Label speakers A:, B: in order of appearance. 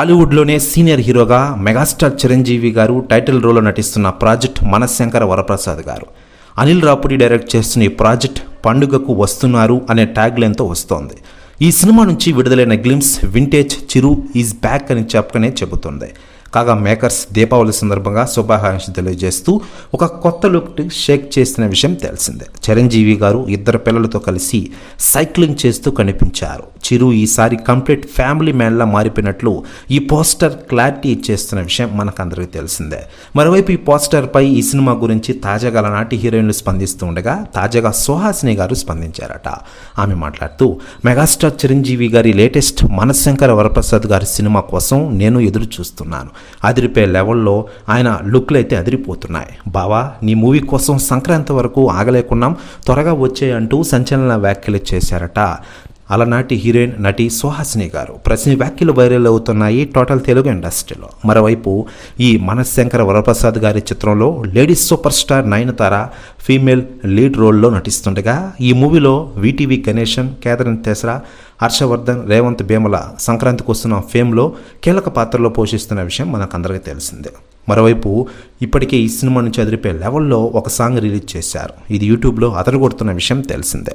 A: టాలీవుడ్లోనే senior హీరోగా megastar Chiranjeevi garu title రోల్లో నటిస్తున్న ప్రాజెక్ట్ మనశంకర వరప్రసాద్ గారు. అనిల్ రాపుడి డైరెక్ట్ చేస్తున్న ఈ ప్రాజెక్ట్ పండుగకు వస్తున్నారు అనే ట్యాగ్ లైన్తో వస్తోంది. ఈ సినిమా నుంచి విడుదలైన glimpse vintage Chiru is back అని చెప్పకనే చెబుతుంది. కాగా మేకర్స్ దీపావళి సందర్భంగా శుభాకాంక్షలు తెలియజేస్తూ ఒక కొత్త లుక్ షేక్ చేసిన విషయం తెలిసిందే. చిరంజీవి గారు ఇద్దరు పిల్లలతో కలిసి సైక్లింగ్ చేస్తూ కనిపించారు. చిరు ఈసారి కంప్లీట్ ఫ్యామిలీ మ్యాన్లా మారిపోయినట్లు ఈ పోస్టర్ క్లారిటీ ఇచ్చేస్తున్న విషయం మనకందరికీ తెలిసిందే. మరోవైపు ఈ పోస్టర్పై ఈ సినిమా గురించి తాజాగా నాటి హీరోయిన్లు స్పందిస్తూ ఉండగా తాజాగా సుహాసిని గారు స్పందించారట. ఆమె మాట్లాడుతూ మెగాస్టార్ చిరంజీవి గారి లేటెస్ట్ మనశంకర వరప్రసాద్ గారి సినిమా కోసం నేను ఎదురు చూస్తున్నాను అదిరిపోయే లెవెల్లో ఆయన లుక్లు అయితే అదిరిపోతున్నాయి. బావా నీ మూవీ కోసం సంక్రాంతి వరకు ఆగలేకున్నాం. త్వరగా వచ్చే అంటూ సంచలన వ్యాఖ్యలు చేశారట. అలనాటి హీరోయిన్ నటి సుహాసిని గారు ప్రతి వ్యాఖ్యలు వైరల్ అవుతున్నాయి టోటల్ తెలుగు ఇండస్ట్రీలో. మరోవైపు ఈ మనశంకర వరప్రసాద్ గారి చిత్రంలో ladies super star Nayanthara female lead రోల్లో నటిస్తుండగా ఈ మూవీలో వీటీవీ గణేశన్ కేదరన్ తెసరా హర్షవర్ధన్ రేవంత్ భీమల సంక్రాంతికి వస్తున్న ఫేమ్లో కీలక పాత్రలో పోషిస్తున్న విషయం మనకందరికీ తెలిసిందే. మరోవైపు ఇప్పటికే ఈ సినిమా నుంచి అదిరిపే లెవెల్లో ఒక సాంగ్ రిలీజ్ చేశారు. ఇది యూట్యూబ్లో అదరగొడుతున్న విషయం తెలిసిందే.